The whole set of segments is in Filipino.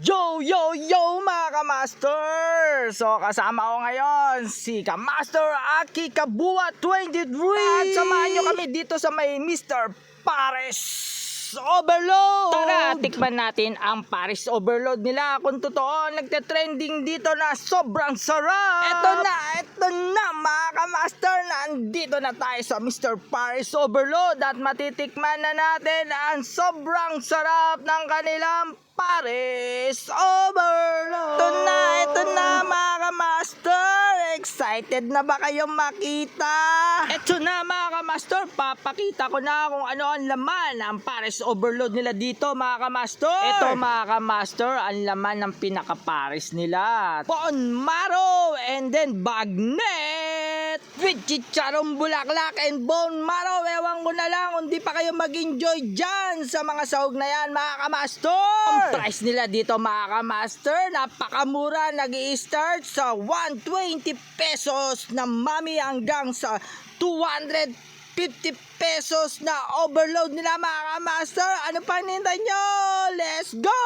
Yo, yo, yo mga kamaster! So kasama ko ngayon si Kamaster Aki Kabua 23 At samahan nyo kami dito sa may Mr. Paris Overload! Tara, tikman natin ang Paris Overload nila Kung totoo, nagte-trending dito na sobrang sarap Ito na, ito na mga kamaster Nandito na tayo sa Mr. Paris Overload At matitikman na natin ang sobrang sarap ng kanilang Paris Overload! Ito na, ito na mga kamaster! Excited na ba kayong makita? Ito na mga kamaster, papakita ko na kung ano ang laman ng Paris Overload nila dito mga kamaster. Ito mga kamaster, ang laman ng pinaka-Paris nila. Bon Maro and then Bagnet with chicharong bulaklak and bone marrow. Ewan ko na lang kung di pa kayo mag-enjoy dyan sa mga sahog na yan mga kamaster. Ang price nila dito mga kamaster, napakamura. nag start sa 120 pesos na mami hanggang sa 250 pesos na overload nila mga kamaster. Ano pa hinihintay nyo? Let's go!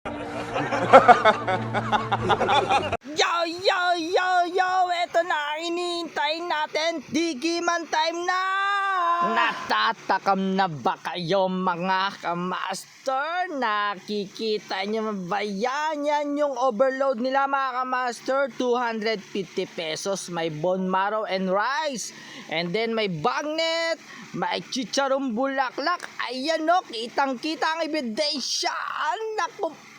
Yo, yo, yo! Hinihintay natin. Digiman time na! Natatakam na ba kayo mga kamaster? Nakikita nyo ba yan? Yan yung overload nila mga kamaster. 250 pesos. May bone marrow and rice. And then may bagnet. May chicharong bulaklak. Ayan o, kitang kita ang ebidensya. Naku po,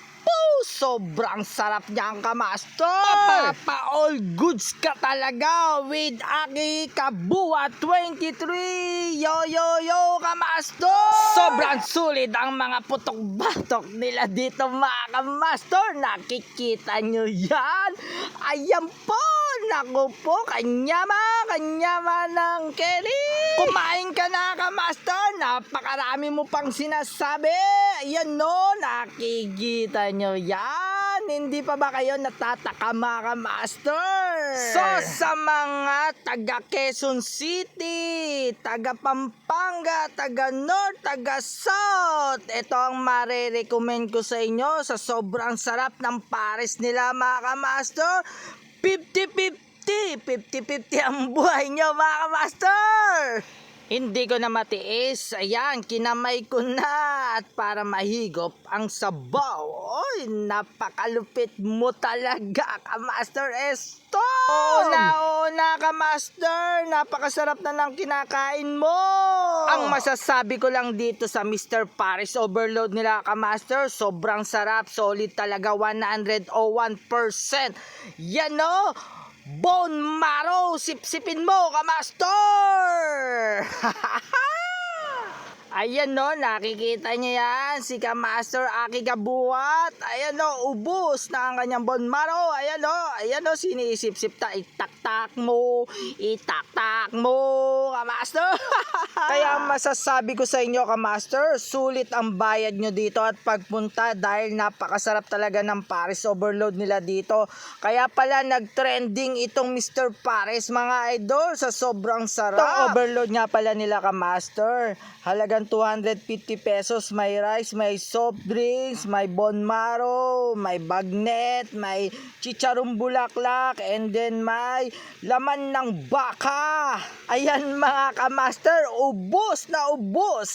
sobrang sarap niyang kamaster. Papa all goods ka talaga with Aki Kabuwa 23. Yo, yo, yo, kamaster. Sobrang sulit ang mga putok-batok nila dito mga kamaster. Nakikita nyo yan. Ayan po. Naku po, kanyama, kanyama ng Kelly. Kumain ka na, kamaster. Napakarami mo pang sinasabi. Ayan no, nakikita nyo yan. Hindi pa ba kayo natataka mga master? So, sa mga taga Quezon City, taga Pampanga, taga North, taga South, ito ang mare-recommend ko sa inyo sa sobrang sarap ng pares nila mga master. 50-50, 50-50 ang buhay nyo mga master. Hindi ko na matiis. Ayan, kinamay ko na. At para mahigop ang sabaw. Oy, napakalupit mo talaga, ka-master Esto. Oo na, oo na, ka-master. Napakasarap na ng kinakain mo. Ang masasabi ko lang dito sa Mr. Paris Overload nila, ka-master, sobrang sarap. Solid talaga, 101%. Yan o. Bone marrow, sipsipin mo, kamaster! Ayan no, nakikita niyo yan, si Kamaster Aki Gabuhat. Ayan no, ubos na ang kanyang bone marrow. Ayan no, ayan no, sinisip-sip ta, itaktak mo, itaktak mo, Kamaster. Kaya masasabi ko sa inyo, Kamaster, sulit ang bayad nyo dito at pagpunta dahil napakasarap talaga ng Paris Overload nila dito. Kaya pala nag-trending itong Mr. Paris, mga idol, sa sobrang sarap. Itong overload nga pala nila, Kamaster. Halagang 250 pesos, may rice, may soft drinks, may bone marrow, may bagnet, may chicharong bulaklak, and then may laman ng baka. Ayan mga kamaster, ubos na ubos.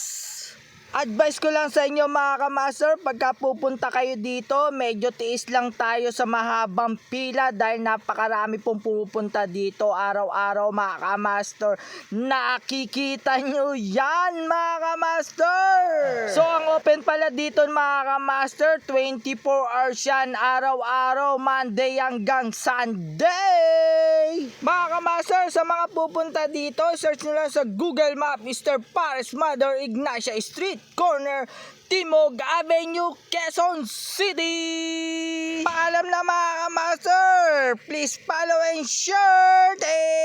Advice ko lang sa inyo mga kamaster, pagka pupunta kayo dito, medyo tiis lang tayo sa mahabang pila dahil napakarami pong pumupunta dito araw-araw mga kamaster. Nakikita nyo yan mga kamaster! So ang open pala dito mga kamaster, 24 hours yan araw-araw, Monday hanggang Sunday! Mga kamaster, sa mga pupunta dito, search nyo lang sa Google Map, Mr. Paris Mother Ignacia Street, corner Timog Avenue, Quezon City! Paalam na mga kamaster! Please follow and share! You!